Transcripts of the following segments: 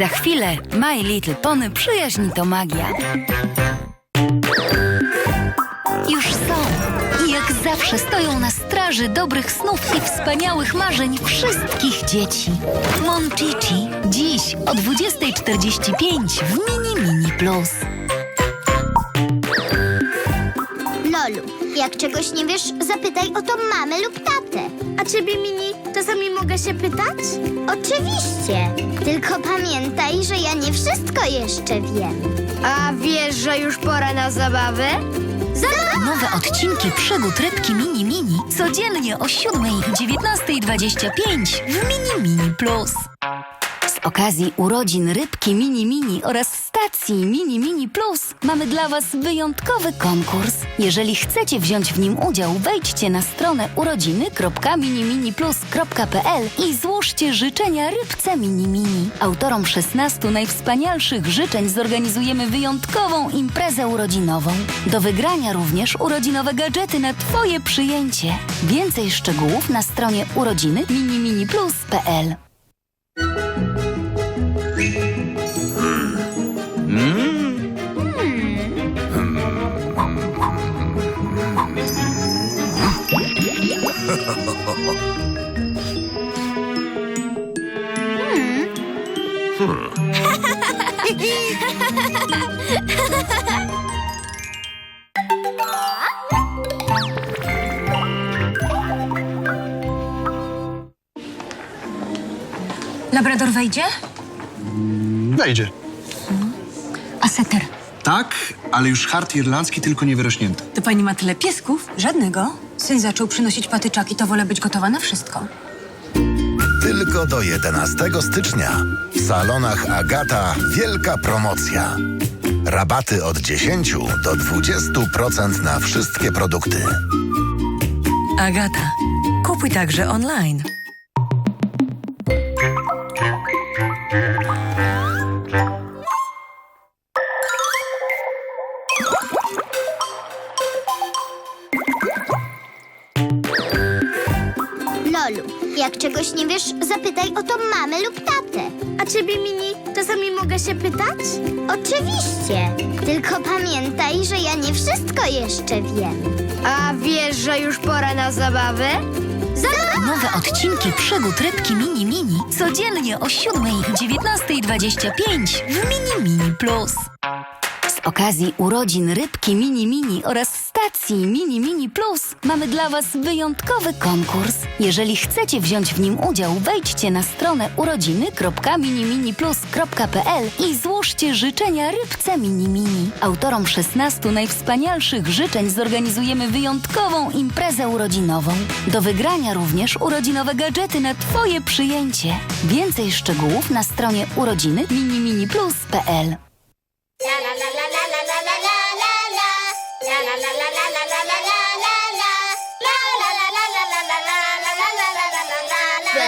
Za chwilę My Little Pony przyjaźń to magia. Już są. I jak zawsze stoją na straży dobrych snów i wspaniałych marzeń wszystkich dzieci. Monchichi dziś o 20.45 w Mini Mini Plus. Lolu, jak czegoś nie wiesz, zapytaj o to mamę lub tatę. A ciebie, Mini, czasami mogę się pytać? Oczywiście. Tylko pamiętaj, że ja nie wszystko jeszcze wiem. A wiesz, że już pora na zabawę? Nowe odcinki przygód rybki Mini Mini codziennie o 7 i 19.25 w Mini Mini Plus. Z okazji urodzin rybki Mini Mini oraz stacji Mini Mini Plus mamy dla Was wyjątkowy konkurs. Jeżeli chcecie wziąć w nim udział, wejdźcie na stronę urodziny.miniminiplus.pl i złóżcie życzenia rybce Mini Mini. Autorom 16 najwspanialszych życzeń zorganizujemy wyjątkową imprezę urodzinową. Do wygrania również urodzinowe gadżety na Twoje przyjęcie. Więcej szczegółów na stronie urodziny miniminiplus.pl. Labrador wejdzie? Wejdzie. A setter? Tak, ale już hart irlandzki, tylko nie wyrośnięty. To pani ma tyle piesków? Żadnego. Syn zaczął przynosić patyczaki, to wolę być gotowa na wszystko. Tylko do 11 stycznia. W salonach Agata wielka promocja. Rabaty od 10 do 20% na wszystkie produkty. Agata, kupuj także online. Jak czegoś nie wiesz, zapytaj o to mamę lub tatę. A ciebie, Mini, czasami mogę się pytać? Oczywiście. Tylko pamiętaj, że ja nie wszystko jeszcze wiem. A wiesz, że już pora na zabawę? Nowe odcinki przygód rybki Mini Mini codziennie o 7 i 19.25 w Mini Mini Plus. Z okazji urodzin rybki Mini Mini oraz stacji Mini Mini Plus mamy dla Was wyjątkowy konkurs. Jeżeli chcecie wziąć w nim udział, wejdźcie na stronę urodziny.miniminiplus.pl i złóżcie życzenia rybce Mini Mini. Autorom 16 najwspanialszych życzeń zorganizujemy wyjątkową imprezę urodzinową. Do wygrania również urodzinowe gadżety na Twoje przyjęcie. Więcej szczegółów na stronie urodziny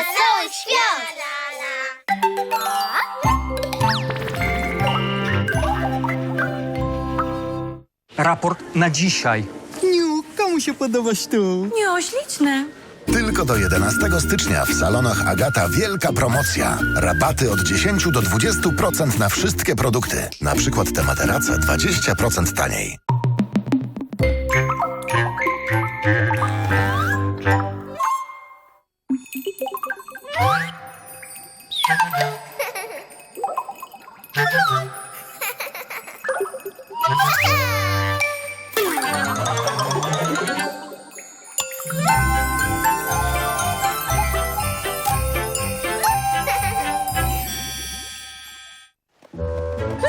Wesołych świąt! Raport na dzisiaj. Niu, komu się podobaś tu? Nie, śliczne. Tylko do 11 stycznia w salonach Agata wielka promocja. Rabaty od 10 do 20% na wszystkie produkty. Na przykład te materace 20% taniej.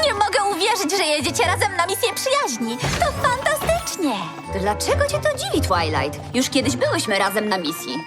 Nie mogę uwierzyć, że jedziecie razem na misję przyjaźni. To fantastycznie! Dlaczego cię to dziwi, Twilight? Już kiedyś byłyśmy razem na misji.